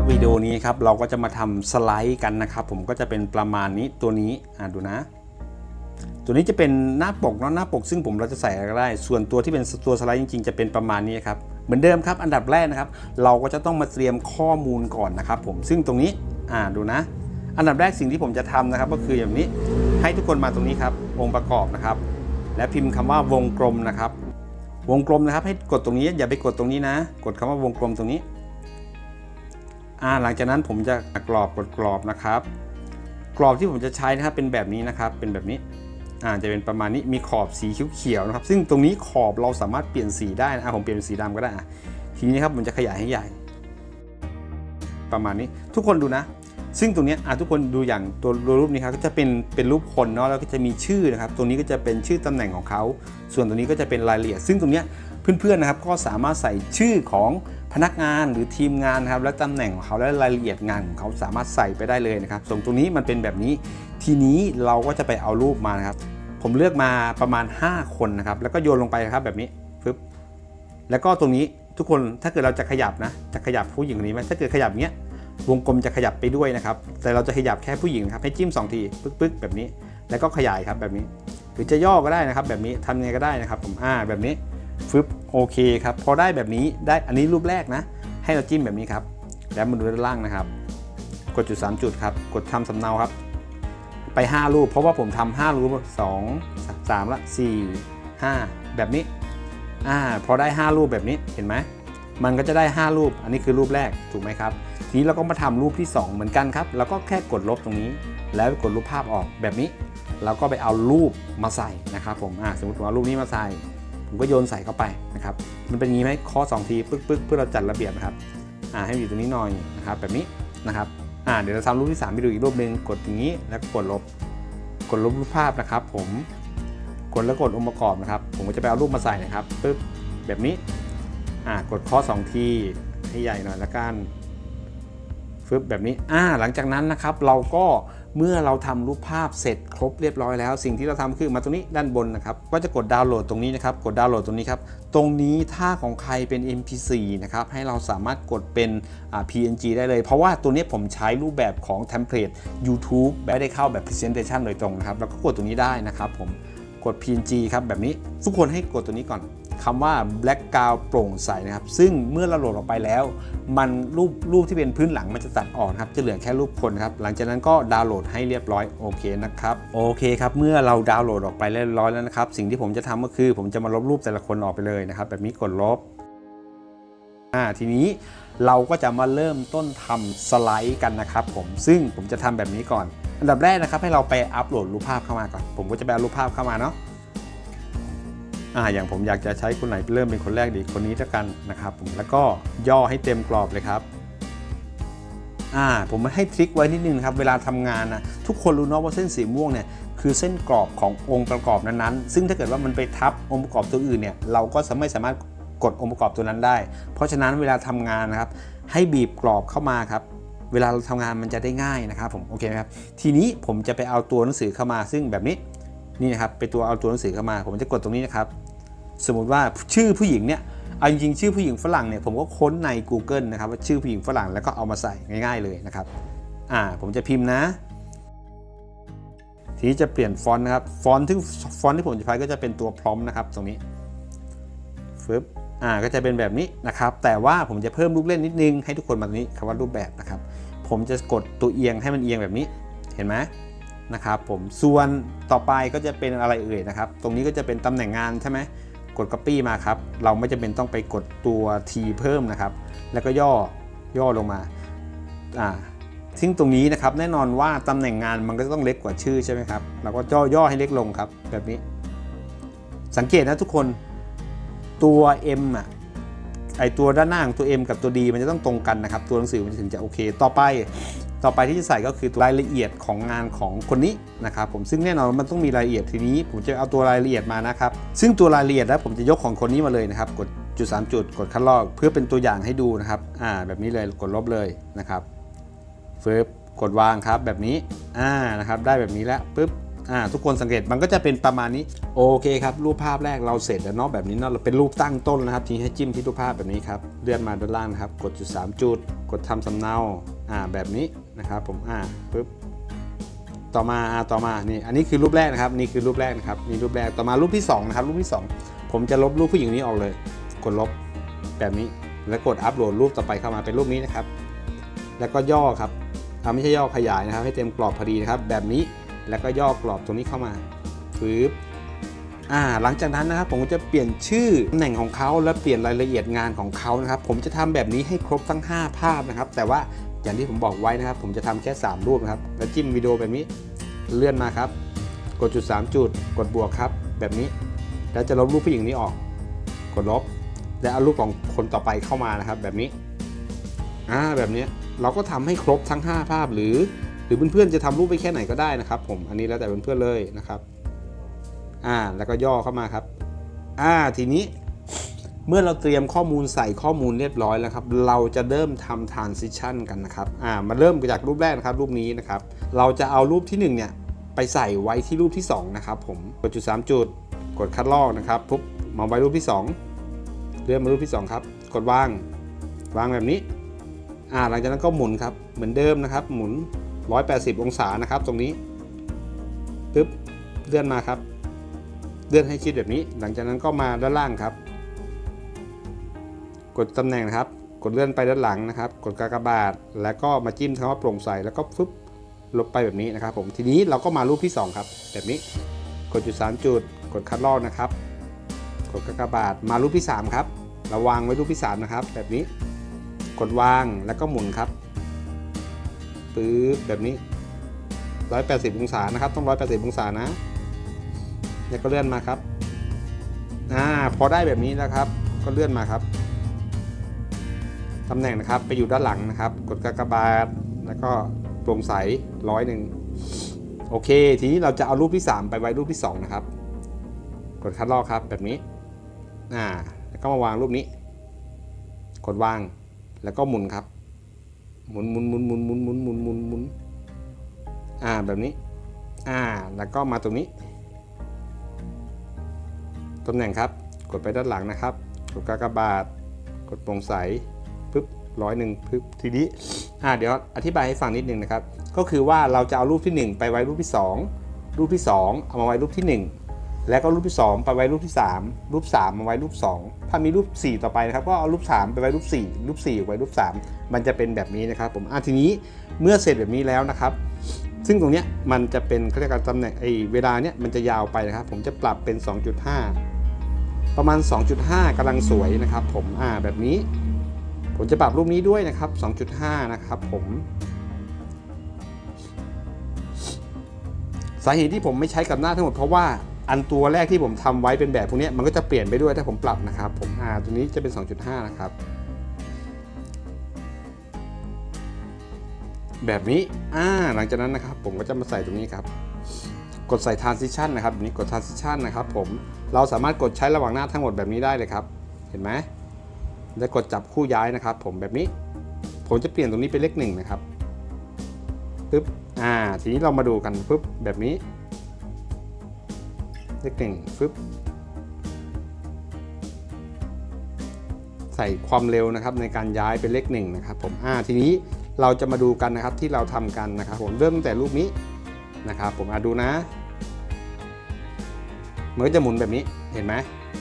ครับวิดีโอนี้ครับเราก็จะมาทำสไลด์กันนะครับ ผมก็จะเป็นประมาณนี้ตัวนี้อ่าดูนะ ตัวนี้จะเป็นหน้าปกเนาะหน้าปก ซึ่งผมเราจะใส่อะไรก็ได้ ส่วนตัวที่เป็นตัวสไลด์จริงๆ จะเป็นประมาณนี้ครับเหมือนเดิมครับ อันดับแรกนะครับ เราก็จะต้องมาเตรียมข้อมูลก่อนนะครับ ผมซึ่งตรงนี้อ่าดูนะ อันดับแรกสิ่งที่ผมจะทำนะครับ ก็คืออย่างนี้ให้ทุกคนมาตรงนี้ครับองค์ประกอบนะครับ และพิมพ์คำว่าวงกลมนะครับ วงกลมนะครับ ให้กดตรงนี้อย่าไปกดตรงนี้นะ กดคำว่าวงกลมตรงนี้ หลังจากนั้นผมจะกรอบกดกรอบนะครับ กรอบที่ผมจะใช้นะครับเป็นแบบนี้นะครับ เป็นแบบนี้อ่าจะเป็นประมาณนี้มีขอบสีเขียวๆนะครับ ซึ่งตรงนี้ขอบเราสามารถเปลี่ยนสีได้นะผมเปลี่ยนเป็นสีดำก็ได้ทีนี้ครับผมจะขยายให้ใหญ่ ประมาณนี้ทุกคนดูนะ ซึ่งตรงนี้อะทุกคนดูอย่างตัวรูปนี้ครับก็จะเป็นเป็นรูปคนเนาะแล้วก็จะมีชื่อนะครับ ตรงนี้ก็จะเป็นชื่อตำแหน่งของเขา ส่วนตรงนี้ก็จะเป็นรายละเอียด ซึ่งตรงนี้ เพื่อนๆนะครับก็สามารถใส่ชื่อของพนักงานหรือทีมงานนะครับและตำแหน่งของเขาและรายละเอียดงานของเขาสามารถใส่ไปได้เลยนะครับส่วนตรงนี้มันเป็นแบบนี้ ทีนี้เราก็จะไปเอารูปมานะครับ ผมเลือกมาประมาณ 5 คนนะครับ แล้วก็โยนลงไปครับแบบนี้ปึ๊บแล้วก็ตรงนี้ทุกคนถ้าเกิดเราจะขยับนะจะขยับผู้หญิงคนนี้ไหมถ้าเกิดขยับอย่างเงี้ยวงกลมจะขยับไปด้วยนะครับ แต่เราจะขยับแค่ผู้หญิงครับให้จิ้ม 2 ทีปึ๊กปึ๊กแบบนี้ แล้วก็ขยายครับแบบนี้ หรือจะย่อก็ได้นะครับ แบบนี้ทำยังไงก็ได้นะครับผมอ่าแบบนี้ ฟึบโอเคครับ พอได้แบบนี้ได้อันนี้รูปแรกนะ ให้เราจิ้มแบบนี้ครับ แล้วมาดูด้านล่างนะครับ กดจุด 3 จุดครับ กดทำสำเนาครับ ไป 5 รูป เพราะว่าผมทำ5รูป 2 3ละ4 5 แบบนี้อ่าพอได้ 5 รูปแบบนี้เห็นไหมมันก็จะได้ 5 รูป อันนี้คือรูปแรกถูกไหมครับ ทีนี้เราก็มาทำรูปที่ 2 เหมือนกันครับ แล้วก็แค่กดลบตรงนี้ แล้วกดรูปภาพออกแบบนี้ เราก็ไปเอารูปมาใส่นะครับผมอ่าสมมติผมเอารูปนี้มาใส่ ผมก็โยนใส่เข้าไปนะครับ มันเป็นอย่างนี้ไหมข้อ2ทีปึ๊กปึ๊กเพื่อเราจัดระเบียบนะครับอ่าให้มันอยู่ตรงนี้หน่อยนะครับ แบบนี้นะครับอ่าเดี๋ยวเราทำรูปที่3ไปดูอีกรูปหนึ่งกดอย่างนี้แล้วก็กดลบ กดลบรูปภาพนะครับ ผมกดแล้วกดองค์ประกอบนะครับ ผมก็จะไปเอารูปมาใส่นะครับปึ๊บแบบนี้อ่ากดข้อ2ทีให้ใหญ่หน่อยละกันฟึบแบบนี้อ่าหลังจากนั้นนะครับเราก็ เมื่อเราทำรูปภาพเสร็จครบเรียบร้อยแล้ว สิ่งที่เราทำคือมาตรงนี้ด้านบนนะครับ ก็จะกดดาวน์โหลดตรงนี้นะครับ กดดาวน์โหลดตรงนี้ครับ ตรงนี้ถ้าของใครเป็น MP4 นะครับ ให้เราสามารถกดเป็นอ่า PNG ได้เลย เพราะว่าตัวนี้ผมใช้รูปแบบของเทมเพลต YouTube แบบไม่ได้เข้าแบบ Presentation โดยตรงนะครับ แล้วก็กดตรงนี้ได้นะครับผม กด PNG ครับแบบนี้ ทุกคนให้กดตัวนี้ก่อน คำว่า black g r o u n d โปร่งใสนะครับ ซึ่งเมื่อเราโหลดออกไปแล้ว มันรูปรูปที่เป็นพื้นหลังมันจะตัดออกนครับจะเหลือแค่รูปคนครับหลังจากนั้นก็ดาวน์โหลดให้เรียบร้อยโอเคนะครับโอเคครับเมื่อเราดาวน์โหลดออกไปเรียบร้อยแล้วนะครับสิ่งที่ผมจะทำก็คือ ผมจะมาลบรูปแต่ละคนออกไปเลยนะครับแบบนี้กดลบอ่าทีนี้เราก็จะมาเริ่มต้นทำสไลด์กันนะครับผมซึ่งผมจะทำแบบนี้ก่อน อันดับแรกนะครับให้เราไปอัปโหลดรูปภาพเข้ามาก่อน ผมก็จะไปรูปภาพเข้ามาเนาะ อ่าอย่างผมอยากจะใช้คนไหนเริ่มเป็นคนแรกดีคนนี้แล้วกันนะครับผมแล้วก็ย่อให้เต็มกรอบเลยครับอ่าผมให้ทริคไว้นิดนึงนะครับเวลาทำงานนะทุกคนรู้เนาะว่าเส้นสีม่วงเนี่ยคือเส้นกรอบขององค์ประกอบนั้นๆ ซึ่งถ้าเกิดว่ามันไปทับองค์ประกอบตัวอื่นเนี่ยเราก็ไม่สามารถกดองค์ประกอบตัวนั้นได้ เพราะฉะนั้นเวลาทำงานนะครับ ให้บีบกรอบเข้ามาครับ เวลาเราทำงานมันจะได้ง่ายนะครับผมโอเคไหมครับทีนี้ผมจะไปเอาตัวหนังสือเข้ามาซึ่งแบบนี้นี่นะครับไปตัวเอาตัวหนังสือเข้ามา ผมจะกดตรงนี้นะครับ สมมติว่าชื่อผู้หญิงเนี่ยเอาจริงๆชื่อผู้หญิงฝรั่งเนี่ยผมก็ค้นใน Google นะครับว่าชื่อผู้หญิงฝรั่งแล้วก็เอามาใส่ง่าย ๆเลยนะครับอ่าผมจะพิมพ์นะ ทีนี้จะเปลี่ยนฟอนต์นะครับฟอนต์ที่ฟอนต์ที่ผมจะใช้ก็จะเป็นตัวพร้อมนะครับตรงนี้ฟึบอ่าก็จะเป็นแบบนี้นะครับ แต่ว่าผมจะเพิ่มลูกเล่นนิดนึงให้ทุกคนมาตรงนี้คำว่ารูปแบบนะครับ ผมจะกดตัวเอียงให้มันเอียงแบบนี้เห็นไหมนะครับผมส่วนต่อไปก็จะเป็นอะไรเอ่ยนะครับ ตรงนี้ก็จะเป็นตำแหน่งงานใช่ไหม กด copy มาครับ เราไม่จำเป็นต้องไปกดตัว T เพิ่มนะครับ แล้วก็ย่อย่อลงมาอ่าซึ่งตรงนี้นะครับแน่นอนว่าตำแหน่งงานมันก็ต้องเล็กกว่าชื่อใช่ไหมครับเราก็ย่อย่อให้เล็กลงครับ แบบนี้ สังเกตนะทุกคนตัว M อะไอตัวด้านหน้าของตัว M กับตัว D มันจะต้องตรงกันนะครับ ตัวหนังสือมันถึงจะโอเค ต่อไป ต่อไปที่จะใส่ก็คือรายละเอียดของงานของคนนี้นะครับผมซึ่งแน่นอนมันต้องมีรายละเอียดทีนี้ ผมจะเอาตัวรายละเอียดมานะครับซึ่งตัวรายละเอียดแล้วผมจะยกของคนนี้มาเลยนะครับกดจุด3จุดกดคัดลอกเพื่อเป็นตัวอย่างให้ดูนะครับอ่าแบบนี้เลยกดลบเลยนะครับฟึบกดวางครับแบบนี้อ่านะครับได้แบบนี้แล้วปุ๊บอ่าทุกคนสังเกตมันก็จะเป็นประมาณนี้โอเคครับรูปภาพแรกเราเสร็จแล้วเนาะแบบนี้เนาะเราเป็นรูปตั้งต้นนะครับทีให้จิ้มที่รูปภาพแบบนี้ครับเลื่อนมาด้านล่างนะครับ กดจุด3จุด กดทำสำเนาอ่าแบบนี้ นะครับผมอ่าปึ๊บต่อมาอ่าต่อมานี่อันนี้คือรูปแรกนะครับนี่คือรูปแรกนะครับนี่รูปแรกต่อมารูปที่สองนะครับรูปที่สองผมจะลบรูปผู้หญิงนี้ออกเลย กดลบแบบนี้แล้วกดอัปโหลดรูปต่อไปเข้ามาเป็นรูปนี้นะครับ แล้วก็ย่อครับอ่าไม่ใช่ย่อขยายนะครับ ให้เต็มกรอบพอดีนะครับ แบบนี้แล้วก็ย่อกรอบตรงนี้เข้ามาปึ๊บอ่าหลังจากนั้นนะครับผมจะเปลี่ยนชื่อตำแหน่งของเขาและเปลี่ยนรายละเอียดงานของเขานะครับ ผมจะทำแบบนี้ให้ครบทั้ง 5 ภาพนะครับ แต่ว่า อย่างที่ผมบอกไว้นะครับ ผมจะทำแค่ 3 รูปนะครับ แล้วจิ้มวิดีโอแบบนี้เลื่อนมาครับ กดจุด 3 จุด กดบวกครับ แบบนี้ แล้วจะลบรูปผู้หญิงนี้ออก กดลบ และเอารูปของคนต่อไปเข้ามานะครับ แบบนี้อ่าแบบนี้เราก็ทำให้ครบทั้ง 5 ภาพหรือ หรือเพื่อนๆจะทำรูปไปแค่ไหนก็ได้นะครับ ผมอันนี้แล้วแต่เพื่อนๆเลยนะครับอ่าแล้วก็ย่อเข้ามาครับอ่าทีนี้ เมื่อเราเตรียมข้อมูลใส่ข้อมูลเรียบร้อยแล้วครับ เราจะเริ่มทำ transition กันนะครับ อ่า มาเริ่มจากรูปแรกนะครับ รูปนี้นะครับ เราจะเอารูปที่หนึ่งเนี่ย ไปใส่ไว้ที่รูปที่สองนะครับผม กดจุดสามจุด กดคัดลอกนะครับปุ๊บมาไว้รูปที่สองเลื่อนมารูปที่สองครับ กดวาง วางแบบนี้ อ่า หลังจากนั้นก็หมุนครับ เหมือนเดิมนะครับ หมุน 180 องศานะครับ ตรงนี้ปึ๊บ เลื่อนมาครับ เลื่อนให้ชิดแบบนี้ หลังจากนั้นก็มาด้านล่างครับ กดตำแหน่งนะครับ กดเลื่อนไปด้านหลังนะครับ กดกากบาท แล้วก็มาจิ้มคำว่าโปร่งใส แล้วก็ฟึบลบไปแบบนี้นะครับ ผม ทีนี้เราก็มารูปที่ 2 ครับ แบบนี้ กดจุด 3 จุด กดคัดลอกนะครับ กดกากบาท มารูปที่ 3 ครับ เราวางไว้รูปที่ 3 นะครับ แบบนี้ กดวาง แล้วก็หมุนครับ ปื๊บ แบบนี้ 180 องศา นะครับ ต้อง 180 องศานะ แล้วก็เลื่อนมาครับ อ่า พอได้แบบนี้แล้วครับ ก็เลื่อนมาครับ ตำแหน่งนะครับไปอยู่ด้านหลังนะครับ กดกากบาทแล้วก็โปร่งใสร้อยหนึ่งโอเค ทีนี้เราจะเอารูปที่ 3 ไปไว้รูปที่ 2 นะครับ กดคัดลอกครับแบบนี้อ่าแล้วก็มาวางรูปนี้ กดวางแล้วก็หมุนครับ หมุนหมุนหมุนหมุนหมุนหมุนหมุนหมุนหมุนอ่าแบบนี้อ่าแล้วก็มาตรงนี้ตำแหน่งครับ กดไปด้านหลังนะครับ กดกากบาท กดโปร่งใส ร้อยหนึ่งปึ๊บทีนี้อ่าเดี๋ยวอธิบายให้ฟังนิดนึงนะครับ ก็คือว่าเราจะเอารูปที่ 1 ไปไว้รูปที่ 2 รูปที่ 2 เอามาไว้รูปที่ 1 แล้วก็รูปที่ 2 ไปไว้รูปที่ 3 รูป 3 มาไว้รูป 2 ถ้ามีรูป 4 ต่อไปนะครับก็เอารูป 3 ไปไว้รูป 4 รูป 4 ไว้รูป 3 มันจะเป็นแบบนี้นะครับผมอะทีนี้เมื่อเสร็จแบบนี้แล้วนะครับซึ่งตรงเนี้ยมันจะเป็นเขาเรียกว่าตำแหน่งไอ้เวลาเนี้ยมันจะยาวไปนะครับ ผมจะปรับเป็น 2.5 ประมาณ 2.5กำลังสวยนะครับ ผมอ่าแบบนี้ ผมจะปรับรูปนี้ด้วยนะครับ 2.5 นะครับผมสาเหตุที่ผมไม่ใช้กับหน้าทั้งหมดเพราะว่าอันตัวแรกที่ผมทำไว้เป็นแบบพวกนี้มันก็จะเปลี่ยนไปด้วยถ้าผมปรับนะครับผมอ่าตัวนี้จะเป็น 2.5 นะครับ แบบนี้อ่าหลังจากนั้นนะครับ ผมก็จะมาใส่ตรงนี้ครับ กดใส่ transition นะครับแบบนี้กด transition นะครับ ผมเราสามารถกดใช้ระหว่างหน้าทั้งหมดแบบนี้ได้เลยครับ เห็นไหม แล้วกดจับคู่ย้ายนะครับ ผมแบบนี้ ผมจะเปลี่ยนตรงนี้เป็นเลขหนึ่งนะครับปึ๊บอ่า ทีนี้เรามาดูกันปึ๊บแบบนี้ เลขหนึ่งปึ๊บใส่ความเร็วนะครับในการย้ายเป็นเลขหนึ่งนะครับ ผมอ่าทีนี้เราจะมาดูกันนะครับที่เราทำกันนะครับ ผมเริ่มตั้งแต่รูปนี้นะครับ ผมอ่าดูนะมันก็จะหมุนแบบนี้เห็นไหม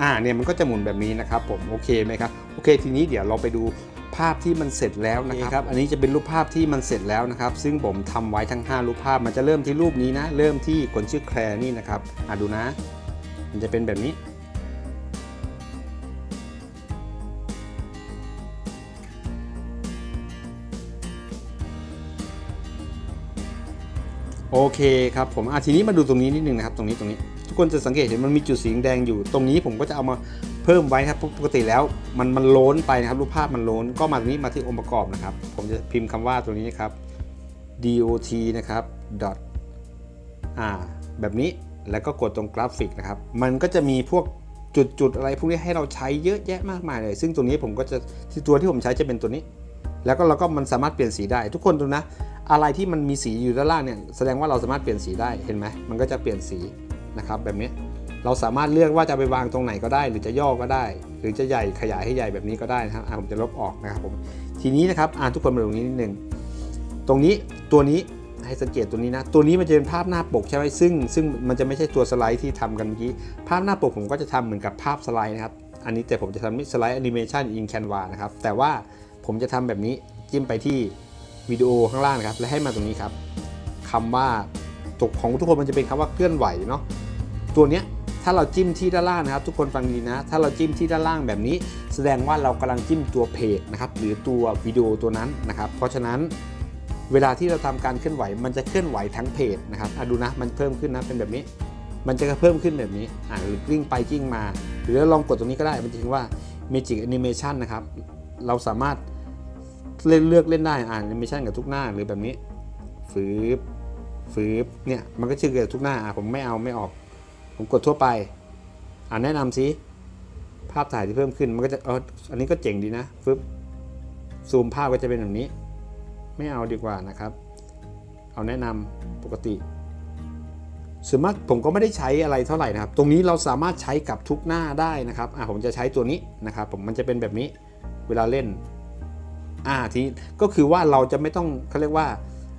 อ่าเนี่ยมันก็จะหมุนแบบนี้นะครับ ผมโอเคไหมครับ อเค ทีนี้เดี๋ยวเราไปดูภาพที่มันเสร็จแล้วนะครับ อันนี้จะเป็นรูปภาพที่มันเสร็จแล้วนะครับ ซึ่งผมทำไว้ทั้ง 5 รูปภาพ มันจะเริ่มที่รูปนี้นะ เริ่มที่คนชื่อแคลร์นี่นะครับ อ่าดูนะ มันจะเป็นแบบนี้ โอเคครับผม อะทีนี้มาดูตรงนี้นิดนึงนะครับ ตรงนี้ตรงนี้ ทุกคนจะสังเกตเห็นมันมีจุดสีแดงอยู่ ตรงนี้ผมก็จะเอามา เพิ่มไว้ครับปกติแล้วมันมันโล้นไปนะครับรูปภาพมันโล้นก็มาตรงนี้มาที่องค์ประกอบนะครับ ผมจะพิมพ์คำว่าตัวนี้นะครับ dot นะครับ dot อ่าแบบนี้แล้วก็กดตรงกราฟิกนะครับ มันก็จะมีพวกจุดๆอะไรพวกนี้ให้เราใช้เยอะแยะมากมายเลย ซึ่งตัวนี้ผมก็จะที่ตัวที่ผมใช้จะเป็นตัวนี้ แล้วก็เราก็มันสามารถเปลี่ยนสีได้ ทุกคนดูนะ อะไรที่มันมีสีอยู่ด้านล่างเนี่ยแสดงว่าเราสามารถเปลี่ยนสีได้เห็นไหมมันก็จะเปลี่ยนสีนะครับแบบนี้ เราสามารถเลือกว่าจะไปวางตรงไหนก็ได้ หรือจะย่อก็ได้ หรือจะใหญ่ขยายให้ใหญ่แบบนี้ก็ได้นะครับผมจะลบออกนะครับผมทีนี้นะครับอ่านทุกคนมาตรงนี้นิดนึงตรงนี้ตัวนี้ให้สังเกตตัวนี้นะ ตัวนี้มันจะเป็นภาพหน้าปกใช่ไหมซึ่ง ซึ่งมันจะไม่ใช่ตัวสไลด์ที่ทำกันเมื่อกี้ ภาพหน้าปกผมก็จะทำเหมือนกับภาพสไลด์นะครับ อันนี้แต่ผมจะทำสไลด์แอนิเมชันอินแคนวานะครับ แต่ว่าผมจะทำแบบนี้จิ้มไปที่วิดีโอข้างล่างนะครับ และให้มาตรงนี้ครับคำว่าตกของทุกคนมันจะเป็นคำว่าเคลื่อนไหวเนาะ ตัวเนี้ย ถ้าเราจิ้มที่ด้านล่างนะครับ ทุกคนฟังดีนะ ถ้าเราจิ้มที่ด้านล่างแบบนี้ แสดงว่าเรากำลังจิ้มตัวเพจนะครับหรือตัววิดีโอตัวนั้นนะครับ เพราะฉะนั้นเวลาที่เราทำการเคลื่อนไหว มันจะเคลื่อนไหวทั้งเพจนะครับอดูนะมันเพิ่มขึ้นนะเป็นแบบนี้ มันจะเพิ่มขึ้นแบบนี้อ่าหรือกลิ้งไปกลิ้งมา หรือลองกดตรงนี้ก็ได้มันจะถึงว่า Magic Animation นะครับเราสามารถเล่นเลือกเล่นได้อ่านแอนิเมชันกับทุกหน้าหรือแบบนี้ฟืบฟืบเนี่ยมันก็ชื่อเกิดทุกหน้าผมไม่เอาไม่ออก ผมกดทั่วไป อ่านแนะนำซิภาพถ่ายที่เพิ่มขึ้นมันก็จะเอออันนี้ก็เจ๋งดีนะฟึบซูมภาพก็จะเป็นแบบนี้ ไม่เอาดีกว่านะครับ เอาแนะนำปกติส่วนมากผมก็ไม่ได้ใช้อะไรเท่าไหร่นะครับ ตรงนี้เราสามารถใช้กับทุกหน้าได้นะครับอะผมจะใช้ตัวนี้นะครับ ผมมันจะเป็นแบบนี้เวลาเล่นอ่าทีก็คือว่าเราจะไม่ต้องเขาเรียกว่า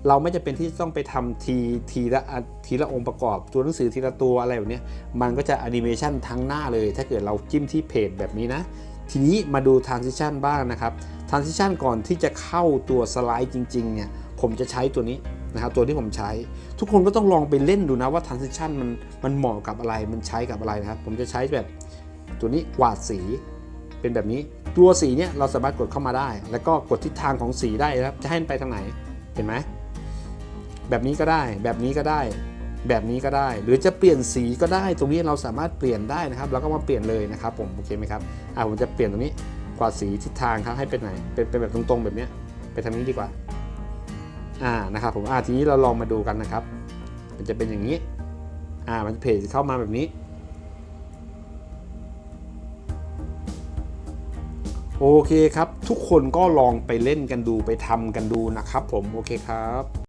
เราไม่จะเป็นที่ต้องไปทำทีทีละทีละองค์ประกอบตัวหนังสือทีละตัวอะไรแบบนี้มันก็จะแอนิเมชันทั้งหน้าเลย ถ้าเกิดเราจิ้มที่เพจแบบนี้นะ ทีนี้มาดู transition บ้างนะครับ transition ก่อนที่จะเข้าตัวสไลด์จริงๆเนี่ยผมจะใช้ตัวนี้นะครับตัวที่ผมใช้ ทุกคนก็ต้องลองไปเล่นดูนะว่า transition มันมันเหมาะกับอะไรมันใช้กับอะไรนะครับ ผมจะใช้แบบตัวนี้กวาดสีเป็นแบบนี้ตัวสีเนี่ยเราสามารถกดเข้ามาได้ แล้วก็กดทิศทางของสีได้นะครับจะให้มันไปทางไหนเห็นไหม แบบนี้ก็ได้ แบบนี้ก็ได้ แบบนี้ก็ได้ หรือจะเปลี่ยนสีก็ได้ ตรงนี้เราสามารถเปลี่ยนได้นะครับ เราก็มาเปลี่ยนเลยนะครับผม โอเคไหมครับ อ่าผมจะเปลี่ยนตรงนี้ กวาดสีทิศทางครับให้เป็นไหน เป็นเป็นแบบตรงๆ แบบนี้ไปทางนี้ดีกว่า อ่า นะครับผม อ่า ทีนี้เราลองมาดูกันนะครับ มันจะเป็นอย่างนี้ อ่า มันเพจเข้ามาแบบนี้โอเคครับ ทุกคนก็ลองไปเล่นกันดูไปทำกันดูนะครับผม โอเคครับ